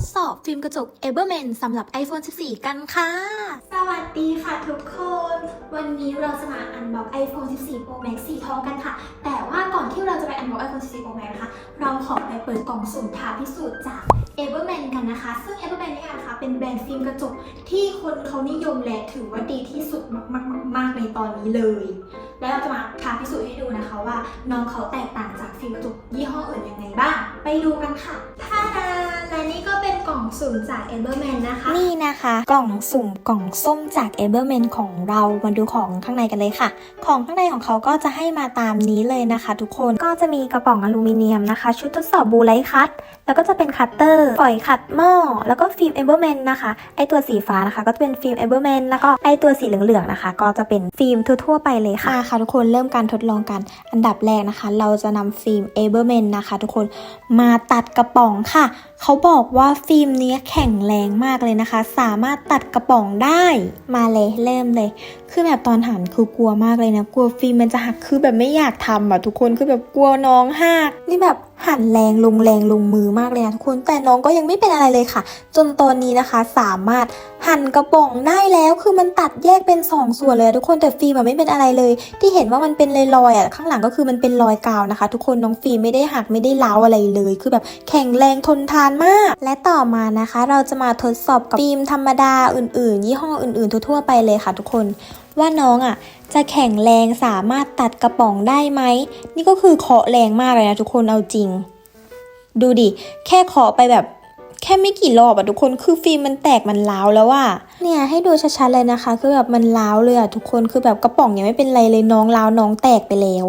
ดสอบฟิล์มกระจก e v e r m a n สำหรับ iPhone 14 กันค่ะ สวัสดีค่ะทุกคน วันนี้เราจะมาอันบ็อก iPhone 14 Pro Max สีทองกันค่ะ แต่ว่าก่อนที่เราจะไปอันบ็อก iPhone 14 Pro Max นะคะเราขอไปเปิดกล่องสุ่มท้าพิสูจน์จาก e v e r m a n กันนะคะ ซึ่ง e v e r m a n เนี่ยนะคะเป็นแบรนด์ฟิล์มกระจกที่คนเขานิยมและถือว่าดีที่สุดมากๆในตอนนี้เลย แล้วเราจะมาท้าพิสูจน์ให้ดูนะคะว่าน้องเขาแตกต่างจากฟิล์มกระจกยี่ห้ออื่นยังไงบ้าง ไปดูกันค่ะท่าดา และนี่ก็เป็นกล่องสุ่มจาก e v e r m a n นะคะ นี่นะคะ กล่องสุ่มกล่องส้มจาก e v e r m a n ของเรามาดูของข้างในกันเลยค่ะ ของข้างในของเขาก็จะให้มาตามนี้เลยนะคะ ทุกคนก็จะมีกระป๋องอลูมิเนียมนะคะ ชุดทดสอบบูไลท์คัตแล้วก็จะเป็นคัตเตอร์ฝอยขัดหม้อแล้วก็ฟิล์ม e v e r m a n นะคะไอตัวสีฟ้านะคะก็จะเป็นฟิล์ม e v e r m a n แล้วก็ไอตัวสีเหลืองๆนะคะ ก็จะเป็นฟิล์มทั่วๆไปเลยค่ะค่ะ ทุกคนเริ่มการทดลองกันอันดับแรกนะคะ เราจะนำฟิล์ม e v e r m a n นะคะ ทุกคนมาตัดกระป๋องค่ะเขาบอกว่าฟิล์มเนี้ยแข็งแรงมากเลยนะคะ สามารถตัดกระป๋องได้มาเลยเริ่มเลย คือแบบตอนหันคือกลัวมากเลยนะ กลัวฟิล์มมันจะหักคือแบบไม่อยากทำอะทุกคนคือแบบกลัวน้องหักนี่แบบ หันแรงลงแรงลงมือมากเลยนะทุกคน แต่น้องก็ยังไม่เป็นอะไรเลยค่ะ จนตอนนี้นะคะสามารถหั่นกระป๋องได้แล้วคือมันตัดแยกเป็นสองส่วนเลยทุกคนแต่ฟิล์มไม่เป็นอะไรเลย ที่เห็นว่ามันเป็นรอยๆอะข้างหลังก็คือมันเป็นรอยกาวนะคะ ทุกคนน้องฟิล์มไม่ได้หักไม่ได้ร้าอะไรเลย คือแบบแข็งแรงทนทานมาก และต่อมานะคะ เราจะมาทดสอบกับฟิล์มธรรมดาอื่นๆ ยี่ห้ออื่นๆทั่วๆไปเลยค่ะ ทุกคนว่าน้องอะจะแข็งแรงสามารถตัดกระป๋องได้ไหม นี่ก็คือเคาะแรงมากเลยนะทุกคนเอาจริง ดูดิ แค่เคาะไปแบบ แค่ไม่กี่รอบอะทุกคนคือฟิล์มมันแตกมันร้าวแล้วอะเนี่ยให้ดูชัดๆเลยนะคะ คือแบบมันร้าวเลยอะทุกคนคือแบบกระป๋องยังไม่เป็นไรเลยน้องร้าวน้องแตกไปแล้ว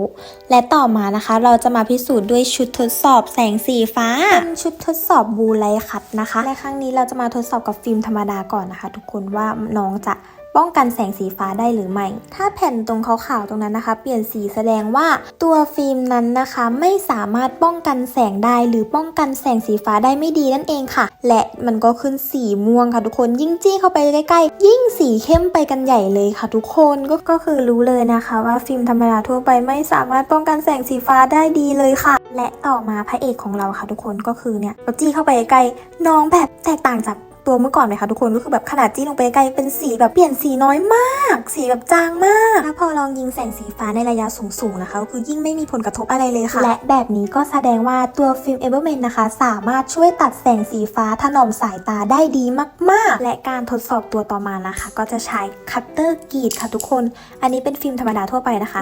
และต่อมานะคะ เราจะมาพิสูจน์ด้วยชุดทดสอบแสงสีฟ้าเป็นชุดทดสอบบูไลคัตนะคะในครั้งนี้เราจะมาทดสอบกับฟิล์มธรรมดาก่อนนะคะ ทุกคนว่าน้องจะ ป้องกันแสงสีฟ้าได้หรือไม่ ถ้าแผ่นตรงขาวๆตรงนั้นนะคะ เปลี่ยนสีแสดงว่าตัวฟิล์มนั้นนะคะไม่สามารถป้องกันแสงได้ หรือป้องกันแสงสีฟ้าได้ไม่ดีนั่นเองค่ะ และมันก็ขึ้นสีม่วงค่ะทุกคนยิ่งจี้เข้าไปใกล้ๆยิ่งสีเข้มไปกันใหญ่เลยค่ะ ทุกคนก็ก็คือรู้เลยนะคะ ว่าฟิล์มธรรมดาทั่วไปไม่สามารถป้องกันแสงสีฟ้าได้ดีเลยค่ะ และต่อมาพระเอกของเราค่ะ ทุกคนก็คือเนี่ยเราจี้เข้าไปใกล้น้องแบบแตกต่างจาก ตัวเมื่อก่อนไหมคะทุกคนก็คือแบบขนาดจี้ลงไปใกลเป็นสีแบบเปลี่ยนสีน้อยมาก สีแบบจางมากแล้วพอลองยิงแสงสีฟ้าในระยะสูงๆนะคะก็คือยิ่งไม่มีผลกระทบอะไรเลยค่ะ และแบบนี้ก็แสดงว่าตัวฟิล์มเอเวอร์เมนนะคะสามารถช่วยตัดแสงสีฟ้าถนอมสายตาได้ดีมากๆ และการทดสอบตัวต่อมานะคะ ก็จะใช้คัตเตอร์กรีดค่ะทุกคน อันนี้เป็นฟิล์มธรรมดาทั่วไปนะคะ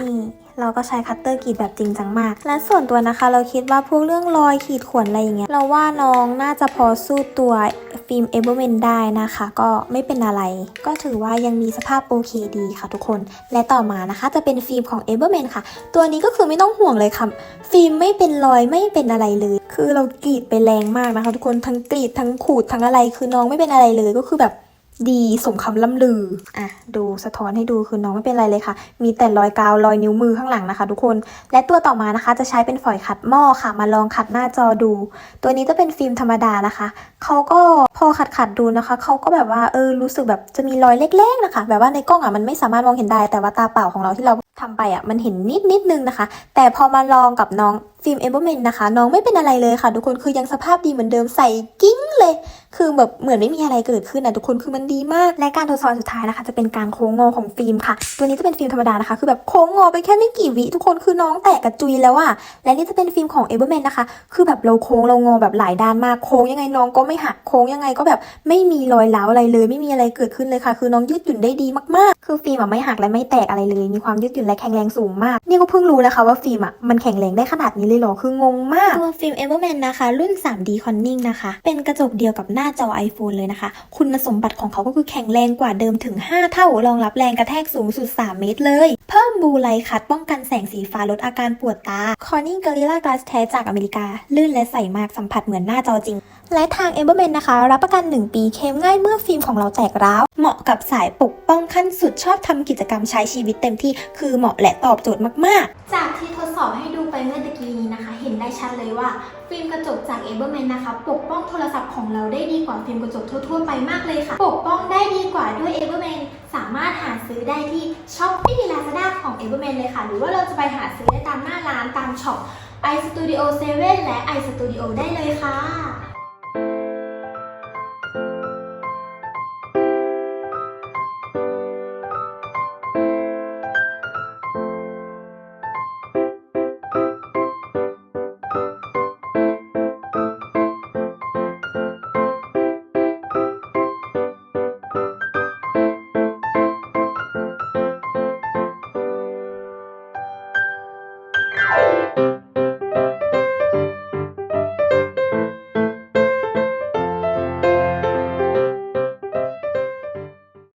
เราก็ใช้คัตเตอร์กรีดแบบจริงจังมาก และส่วนตัวนะคะ เราคิดว่าพวกเรื่องรอยขีดข่วนอะไรอย่างเงี้ยเราว่าน้องน่าจะพอสู้ตัวฟิล์มเอเวอร์เมนได้นะคะ ก็ไม่เป็นอะไร ก็ถือว่ายังมีสภาพโอเคดีค่ะทุกคน และต่อมานะคะ จะเป็นฟิล์มของเอเวอร์เมนค่ะ ตัวนี้ก็คือไม่ต้องห่วงเลยค่ะ ฟิล์มไม่เป็นรอยไม่เป็นอะไรเลย คือเรากรีดไปแรงมากนะคะ ทุกคนทั้งกรีดทั้งขูดทั้งอะไร คือน้องไม่เป็นอะไรเลยก็คือแบบ ดีสมคำล่ำลือ อะ ดูสะท้อนให้ดูคือน้องไม่เป็นไรเลยค่ะ มีแต่รอยกาวรอยนิ้วมือข้างหลังนะคะ ทุกคน และตัวต่อมานะคะ จะใช้เป็นฝอยขัดหม้อค่ะ มาลองขัดหน้าจอดู ตัวนี้จะเป็นฟิล์มธรรมดานะคะ เขาก็พอขัดขัดๆดูนะคะ เขาก็แบบว่าเออรู้สึกแบบจะมีรอยเล็กๆนะคะ แบบว่าในกล้องอะมันไม่สามารถมองเห็นได้แต่ว่าตาเปล่าของเราที่เราทำไปอะมันเห็นนิดนิดนึงนะคะ แต่พอมาลองกับน้องฟิล์มเอเบอร์เมนนะคะ น้องไม่เป็นอะไรเลยค่ะ ทุกคนคือยังสภาพดีเหมือนเดิมใส่กิ้งเลย คือแบบเหมือนไม่มีอะไรเกิดขึ้นอะทุกคนคือมันดีมาก และการทดสอบสุดท้ายนะคะ จะเป็นการโค้งงอของฟิล์มค่ะ ตัวนี้จะเป็นฟิล์มธรรมดานะคะ คือแบบโค้งงอไปแค่ไม่กี่วิทุกคนคือน้องแตกกระจุยแล้วอะและนี่จะเป็นฟิล์มของเอเบอร์แมนนะคะ คือแบบเราโค้งเรางอแบบหลายด้านมากโค้งยังไงน้องก็ไม่หักโค้งยังไงก็แบบไม่มีรอยร้าอะไรเลย ไม่มีอะไรเกิดขึ้นเลยค่ะ คือน้องยืดหยุ่นได้ดีมากๆ คือฟิล์มอะไม่หักและไม่แตกอะไรเลย มีความยืดหยุ่นและแข็งแรงสูงมาก นี่ก็เพิ่งรู้นะคะว่าฟิล์มอะมันแข็งแรงได้ขนาดนี้เลยเหรอ คืองงมาก ตัวฟิล์ม Everman นะคะ รุ่น 3D Conning นะคะ เป็นกระจกเดียวกับหน้าจอ iPhone เลยนะคะ คุณสมบัติของเขาก็คือแข็งแรงกว่าเดิมถึง 5 เท่ารองรับแรงกระแทกสูงสุด 3 เมตรเลย เพิ่มบูไลท์คัดป้องกันแสงสีฟ้าลดอาการปวดตา Corning Gorilla Glass แท้จากอเมริกา ลื่นและใสมากสัมผัสเหมือนหน้าจอจริง และทาง Everman นะคะ รับประกัน 1 ปีเคลมง่ายเมื่อฟิล์มของเราแตกร้าว เหมาะกับสายปกป้องขั้นสุดชอบทำกิจกรรมใช้ชีวิตเต็มที่ คือเหมาะและตอบโจทย์มาก ๆ จากที่ทดสอบให้ดูไปเมื่อตะกี้นี้นะคะ เห็นได้ชัดเลยว่า ฟิล์มกระจกจากเอเบอร์แมนนะคะ ปกป้องโทรศัพท์ของเราได้ดีกว่าฟิล์มกระจกทั่วๆไปมากเลยค่ะ ปกป้องได้ดีกว่าด้วยเอเบอร์แมนสามารถหาซื้อได้ที่ช้อปปี้ลาซาด้าของเอเบอร์แมนเลยค่ะ หรือว่าเราจะไปหาซื้อได้ตามหน้าร้านตามช็อป iStudio 7 และ iStudio ได้เลยค่ะ